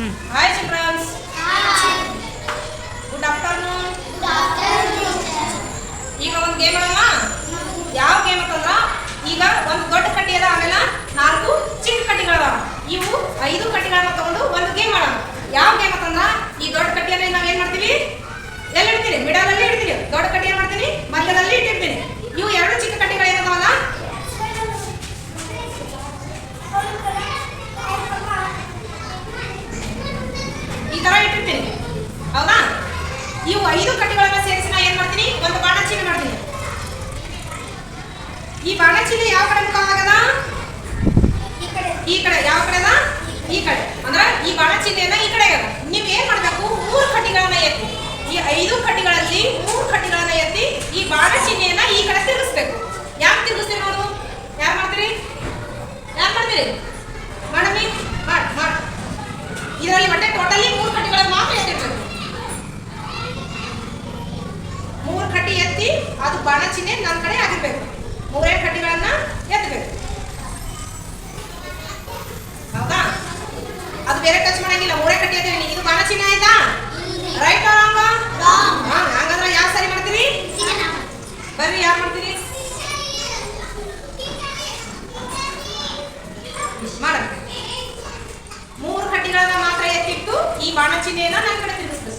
ಹ್ಮ್. Hi afternoon. Good afternoon ಈಗ ಒಂದು game ಆಡೋಣ ಯಾವ ಗೇಮ್ ಅಂತಂದ್ರ ಈಗ ಒಂದು ದೊಡ್ಡ ಕಟ್ಟಿ ಅದ ಆಮೇಲೆ ನಾಲ್ಕು ಚಿಕ್ಕ ಕಟ್ಟಿಗಳದಾವ ಇವು ಐದು ಕಟ್ಟಿಗಳನ್ನ ತಗೊಂಡು ಒಂದು ಗೇಮ್ ಆಡೋಣ ಯಾವ ಗೇಮ್ ಅಂತಂದ್ರ ಈ ದೊಡ್ಡ ಕಟ್ಟಿಯಲ್ಲಿ ನಾವ್ ಏನ್ ಮಾಡ್ತೀವಿ ಎಲ್ಲಿ ಇಡ್ತೀವಿ ಮಿಡಲಲ್ಲಿ ಇಡ್ತೀವಿ ದೊಡ್ಡ ಕಟ್ಟಿ ಏನ್ ಮಾಡ್ತೀನಿ ಮಧ್ಯದಲ್ಲಿ ಇಟ್ಟಿರ್ತೀನಿ ಇವು ಎರಡು ಚಿಕ್ಕ ಕಟ್ಟಿಗಳು ಏನದಾವಲ್ಲ ಈ ತರ ಇಟ್ಟಿರ್ತೀನಿ ಹೌದಾ ಇವು ಐದು ಕಟ್ಟಿಗಳನ್ನ ಸೇರಿಸಿ ನಾ ಏನ್ ಮಾಡ್ತೀನಿ ಒಂದು ಬಾಣಚೀಲ ಮಾಡ್ತೀನಿ ಈ ಬಾಣಚೀಲ ಯಾವ ಕಡೆ ಮುಖ ಆಗದ ಈ ಕಡೆ ಯಾವ ಕಡೆ ಅದ ಈ ಕಡೆ ಅಂದ್ರ ಈ ಬಾಣಚೀಲೆಯನ್ನ ಈ ಕಡೆ. ನೀವು ಏನ್ ಮಾಡ್ಬೇಕು? ಮೂರು ಕಟ್ಟಿಗಳನ್ನ ಎತ್ತಿ. ಈ ಐದು ಕಟ್ಟಿಗಳಲ್ಲಿ ಮೂರು ಕಟ್ಟಿಗಳನ್ನ ಎತ್ತಿ ಈ ಬಾಣಚೀಲೆಯನ್ನ ಈ ಕಡೆ ತಿರುಗಿಸ್ಬೇಕು. ಯಾಕೆ ತಿರುಗಿಸ್ತೀವಿ ನೋಡು? ಯಾರು ಮಾಡ್ತೀರಿ? ಯಾರು ಮಾಡ್ತೀರಿ? ಮಾಡಮಿ? ಮಾಡ್ ಮಾಡ್. ಇದರಲ್ಲಿ ಮತ್ತೆ ಟೋಟಲಿ ಮೂರು ಕಟ್ಟಿಗಳನ್ನ ಮಾತ್ರ ಎತ್ತಿರ್ಬೇಕು. ಮೂರು ಕಟ್ಟಿ ಎತ್ತಿ ಅದು ಬಾಣ ಚಿಹ್ನೆ ನನ್ನ ಕಡೆ ಆಗಿರ್ಬೇಕು. ಮೂರೇ ಕಟ್ಟಿಗಳನ್ನ ಎತ್ತಬೇಕು ಅದು ಬೇರೆ ಟಚ್ ಮಾಡಂಗಿಲ್ಲ. ಮೂರೇ ನೀನು ಇದು ಬಾಣ ಚಿಹ್ನೆ ಆಯ್ತಾ ರೈಟ್ ರಾಂಗ ಹಂಗಂದ್ರೆ ಯಾವ ಸರಿ ಮಾಡ್ತೀರಿ? ಬರ್ರಿ, ಯಾರು ಮಾಡ್ತೀರಿ? ಮಾಡ ಮೂರು ಕಟ್ಟಿಗಳನ್ನ ಮಾತ್ರ ಎತ್ತಿಟ್ಟು ಈ ಬಾಣ ಚಿಹ್ನೆಯನ್ನ ನನ್ನ ಕಡೆ ತಿರುಗಿಸ್ಬೇಕು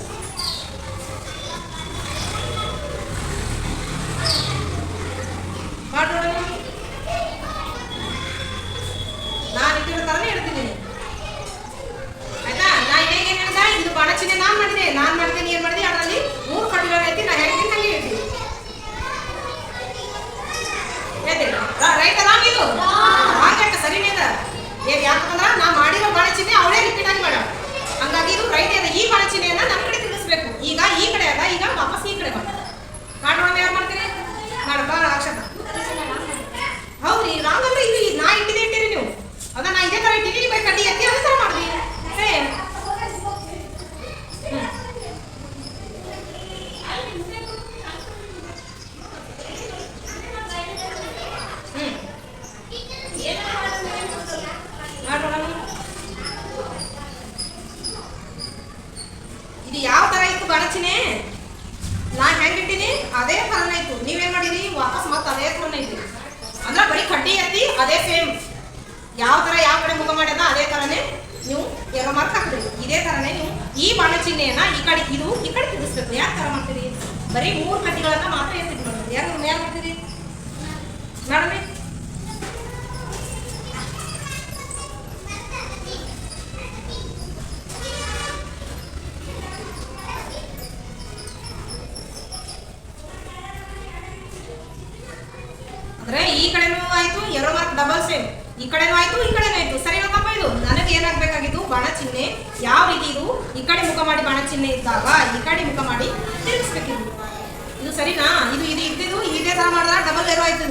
ಮಾಡೋಣ ನಾನು ಇಟ್ಟಿರೋ ತರನೇ ಹೇಳ್ತಿದ್ದೀನಿ ಆಯ್ತಾ ನಾ ಹೇಗೆ ಏನ್ ಹೇಳ್ದ ಇದು ಬಾಣ ಚಿಹ್ನೆ ನಾನ್ ಮಾಡಿದೆ ನಾನ್ ಮಾಡ್ತೇನೆ ಏನ್ ಮಾಡಿದೆ ಅದರಲ್ಲಿ ಮೂರು ಕಟ್ಟಿಗಳನ್ನ ಎತ್ತಿ ನಾ ಹೇಳ್ತೀನಿ ಹಂಗೆ ಹೇಳ್ತೀನಿ ಹೇಳ್ತೀನಿ ರೈಟ್ ರಾಂಗ್ ಇದು ರಾಂಗ್ ಆಯ್ತಾ ಸರಿನೇ ಅದ ಏನ್ ಯಾಕಂದ್ರ ನಾ ಮಾಡಿರೋ ಬಾಣ ಚಿಹ್ನೆ ಅವಳೇ ರಿಪೀಟ್ ಆಗಿ ಮಾಡ ಹಂಗಾಗಿ ಇದು ರೈಟ್ ಅದ ಈ ಬಾಣ ಚಿಹ್ನೆಯನ್ನ ನಮ್ಮ ಕಡೆ ತಿರುಗಿಸ್ಬೇಕು ಈಗ ಈ ಕಡೆ ಅದ ಈಗ ವಾಪಸ್ ಈ ಕಡೆ ಬಾ ಮಾಡೋಣ ಯಾರು ಮಾಡ್ತೀರಿ ಮಾಡಪ್ಪ ಅಕ್ಷತ ಹೌದ್ರಿ ರಾಂಗ್ ಅಂದ್ರೆ ಇದು ನಾ ಇಟ್ಟಿದೆ ಇಟ್ಟಿರಿ ನೀವು ಅದ ನಾ ಇದೇ ತರ ಇಟ್ಟಿನಿ ನೀವು ಕಡ್ಡಿ ಎತ್ತಿ ಅದೇ ತರ ಮಾಡ್ರಿ ಸೇಮ್ ಹ್ಮ್ ಮಾಡೋಣ ಇದು ಯಾವ ತರ ಇತ್ತು ಬಾಣಚಿನೇ ನಾ ಹೆಂಗಿಟ್ಟಿನಿ ಅದೇ ಥರನೇ ಇತ್ತು ನೀವೇನ್ ಮಾಡಿರಿ ವಾಪಸ್ ಮತ್ತೆ ಅದೇ ಥರನೇ ಇದ್ದೀರಿ ಅಂದ್ರೆ ಬರೀ ಕಡ್ಡಿ ಎತ್ತಿ ಅದೇ ಸೇಮ್ ಯಾವ ತರ ಯಾವ ಕಡೆ ಮುಖ ಮಾಡ್ಯದ ಅದೇ ತರನೇ ನೀವು ಎಲ್ಲ ಮಾರ್ಕ್ ಹಾಕ್ಬೇಕು ಇದೇ ತರನೇ ನೀವು ಈ ಬಾಣ ಚಿಹ್ನೆಯನ್ನ ಈ ಕಡೆ ಇದು, ಈ ಕಡೆ ತಿರುಗಿಸ್ಬೇಕು ಯಾಕೆ ತರ ಮಾಡ್ತೀರಿ? ಬರೀ ಮೂರು ಕಡ್ಡಿಗಳನ್ನ ಮಾತ್ರ ಎತ್ತಿಟ್ಕೊಳ್ತೀರಿ ಯಾರು ಯಾರು ಮಾಡ್ತೀರಿ? ಅಂದ್ರೆ ಈ ಕಡೆನೂ ಆಯ್ತು, ಎರಡು ಮಾರ್ಕ್ ಡಬಲ್ ಸೇಮ್ ಈ ಕಡೆನೂ ಆಯ್ತು, ಈ ಕಡೆನೂ ಆಯ್ತು. ಸರಿ ಇದು. ನನಗೆ ಏನಾಗಬೇಕಾಗಿದ್ದು ಬಾಣ ಚಿಹ್ನೆ. ಯಾವ ರೀತಿ ಇದು? ಈ ಕಡೆ ಮುಖ ಮಾಡಿ ಬಾಣ ಚಿಹ್ನೆ ಇದ್ದಾಗ ಈ ಕಡೆ ಮುಖ ಮಾಡಿ ತಿರುಗಿಸ್ಬೇಕಿದ್ರು. ಇದು ಸರಿನಾ? ಇದು ಇದು ಇದ್ದಿದ್ದು ಇದೇ ತರ ಮಾಡಿದ್ರೆ ಡಬಲ್ ಏರೋ ಆಯ್ತು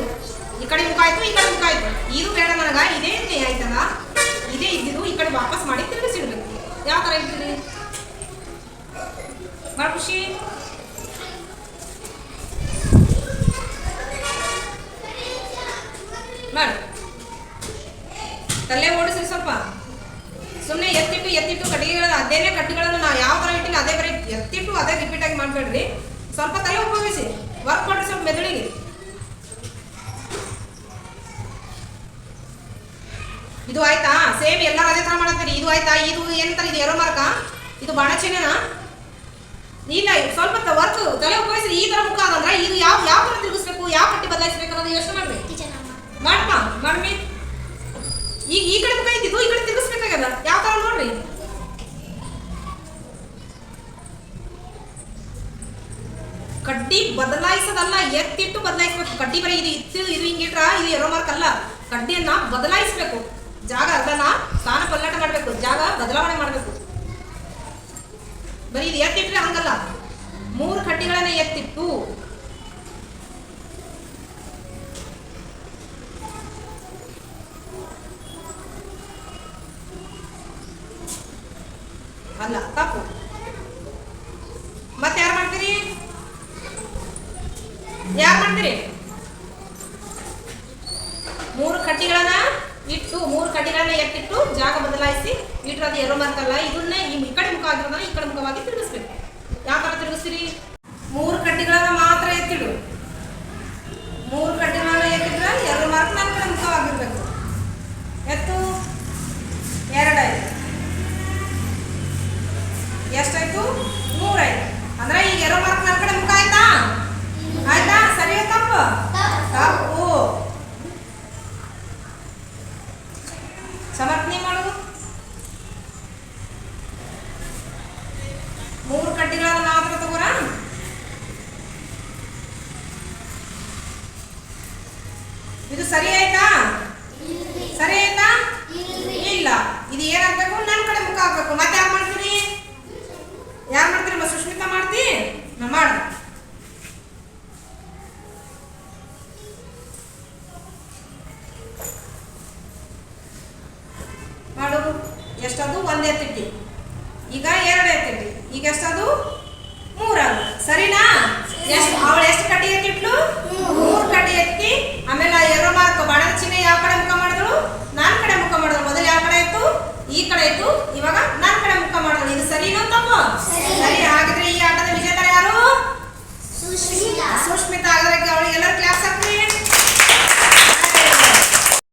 ಈ ಕಡೆ ಮುಖ ಆಯ್ತು, ಈ ಕಡೆ ಮುಖ ಆಯ್ತು ಇದು ಬೇಡ ನನಗ ಇದೇ ಇದೇ ಆಯ್ತಲ್ಲ ಇದೇ ಇದ್ದಿದ್ದು ಈ ಕಡೆ ವಾಪಸ್ ಮಾಡಿ ತಿರುಗಿಸಿಡ್ಬೇಕು ಯಾವ ತರ ಇರ್ತೀರಿ ಭಾಳ ಖುಷಿ ಮಾಡಿ ತಲೆ ಓಡಿಸ್ರಿ ಸ್ವಲ್ಪ ಸುಮ್ಮನೆ ಎತ್ತಿಟ್ಟು ಎತ್ತಿಟ್ಟು ಕಟ್ಟಿಗೆಗಳ ಅದೇನೇ ಕಟ್ಟಿಗಳನ್ನು ನಾವು ಯಾವ ಥರ ಇಟ್ಟಿಲ್ಲ ಅದೇ ಬರೀ ಎತ್ತಿಟ್ಟು ಅದೇ ಸ್ವಲ್ಪ ತಲೆ ಉಪಯೋಗಿಸಿ ವರ್ಕ್ ಮಾಡ್ರಿ ಸ್ವಲ್ಪ ಮೆದುಳಿಗೆ. ಇದು ಆಯ್ತಾ? ಸೇಮ್ ಎಲ್ಲ ಅದೇ ತರ ಮಾಡತ್ತೀರಿ. ಇದು ಆಯ್ತಾ? ಇದು ಏನಂತಾರೆ ಇದು? ಎರೋ ಮಾರ್ಕ ಇದು ಬಾಣ ಚಿಹ್ನೆನಾ ಇಲ್ಲ ಸ್ವಲ್ಪ ವರ್ಕ್ ತಲೆ ಉಪಯೋಗಿಸಿ ಈ ತರ ಮುಖ ಆಗಂದ್ರೆ ಇದು ಯಾವ ಯಾವ ತರ ತಿರುಗಿಸ್ಬೇಕು? ಯಾವ ಪಟ್ಟಿ ಬದಲಾಯಿಸ್ಬೇಕು ಅನ್ನೋದು ಯೋಚನೆ ಮಾಡ್ರಿ. ಮಾಡಪ್ಪ ಮಾಡ್ಮಿ. ಈಗ ಈ ಕಡೆ ಮುಖ ಇದ್ದಿದ್ದು ಈ ಕಡೆ ತಿರುಗಿಸ್ಬೇಕಾಗ್ಯದ ಕಡ್ಡಿ ಬದಲಾಯಿಸೋದಲ್ಲ, ಎತ್ತಿಟ್ಟು ಬದಲಾಯಿಸಬೇಕು. ಕಡ್ಡಿ ಬರೀ ಇದು ಇತ್ತು ಇದು ಹಿಂಗಿಟ್ರ ಇದು ಎರೋ ಮಾರ್ಕ್ ಅಲ್ಲ. ಕಡ್ಡಿಯನ್ನ ಬದಲಾಯಿಸಬೇಕು. ಜಾಗ ಅದನ್ನ ಸ್ಥಾನ ಪಲ್ಲಟ ಮಾಡಬೇಕು. ಜಾಗ ಬದಲಾವಣೆ ಮಾಡಬೇಕು. ಬರೀ ಇದು ಎತ್ತಿಟ್ರೆ ಹಂಗಲ್ಲ. ಮೂರು ಕಡ್ಡಿಗಳನ್ನ ಎತ್ತಿಟ್ಟು ಅಲ್ಲ, ತಪ್ಪು. ಮಾಡ್ತೀರಿ? ಮೂರು ಕಟ್ಟಿಗಳನ್ನ ಇಟ್ಟು, ಮೂರು ಕಟ್ಟಿಗಳನ್ನ ಎತ್ತಿಟ್ಟು ಜಾಗ ಬದಲಾಯಿಸಿ ಇಟ್ಟರೆ ಅದು ಎರೋ ಮಾರ್ಕಲ್ಲ ಇದನ್ನೇ ಈ ಕಡೆ ಮುಖ ಆಗಿರೋದನ್ನ ಈ ಕಡೆ ಮುಖವಾಗಿ ತಿರುಗಿಸ್ಬೇಕು. ಯಾವ ಥರ ತಿರುಗಿಸ್ತೀರಿ? ಸಮರ್ಥನೆ ಮಾಡೋದು? ಮೂರು ಕಡ್ಡಿಗಳನ್ನು ಮಾತ್ರ ತಗೋರ? ಇದು ಸರಿ ಆಯ್ತಾ? ಸರಿ ಆಯ್ತಾ? ಇಲ್ಲ. ಇದು ಏನಾಗಬೇಕು? ನನ್ನ ಕಡೆ ಮುಖ ಹಾಕ್ಬೇಕು. ಮತ್ತೆ ಯಾರು ಮಾಡ್ತೀರಿ? ಯಾರು ಮಾಡ್ತೀರಿ? ಸುಷ್ಮಿತಾ ಮಾಡ್ತಿ? ನಾ ಮಾಡ ಇವಾಗ ನನ್ನ ಕಡೆ ಮುಖ ಮಾಡೋಣ. ಇದು ಸರಿನೋ ತಮ್ಮ? ಸರಿ ಹಾಗಿದ್ರೆ